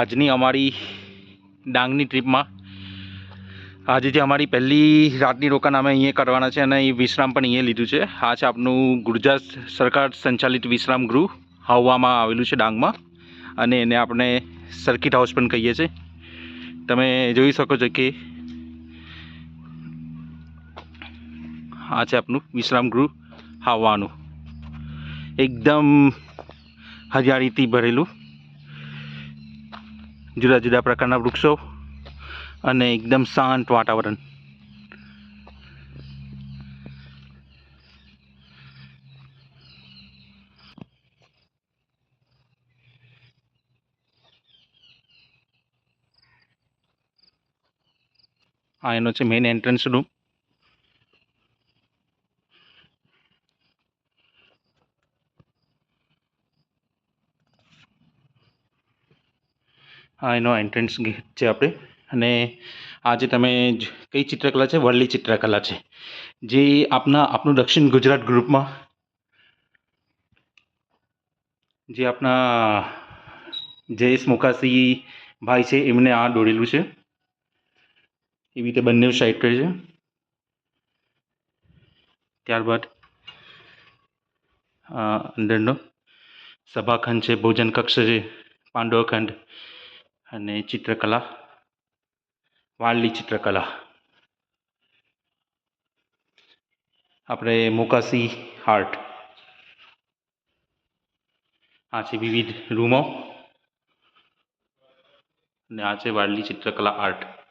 આજની અમારી ડાંગની ટ્રીપમાં. આજે જે અમારી પહેલી રાતની રોકાણ અમે અહીંયા કરવાના છે અને એ વિશ્રામ પણ અહીંયા લીધું છે. આ છે આપનું ગુજરાત સરકાર સંચાલિત વિશ્રામ ગૃહ હાવવામાં આવેલું છે ડાંગમાં. અને એને આપણે સર્કિટ હાઉસ પણ કહીએ છીએ. તમે જોઈ શકો છો કે આ છે આપનું વિશ્રામ ગૃહ હાવવાનું એકદમ હરિયાળીથી ભરેલું. જુદા જુદા પ્રકારના વૃક્ષો અને એકદમ શાંત વાતાવરણ. આ એનો છે મેઇન એન્ટ્રન્સ રૂમ આ એનો એન્ટ્રન્સ ગેટ છે આપણે. અને આ જે તમે કઈ ચિત્રકલા છે? વરલી ચિત્રકલા છે. જે આપના આપણું દક્ષિણ ગુજરાત ગ્રુપમાં જે આપણા જયેશ મોકાસી ભાઈ છે, એમને આ દોરેલું છે. એવી રીતે બંને સાઈડ પર છે. ત્યારબાદ અંદરનો સભાખંડ છે, ભોજન કક્ષ છે, પાંડવખંડ. અને ચિત્રકલા વાળલી ચિત્રકલા. આપણે મોકાસી આર્ટ આ છે વિવિધ રૂમો. અને આ છે વાળલી ચિત્રકલા આર્ટ.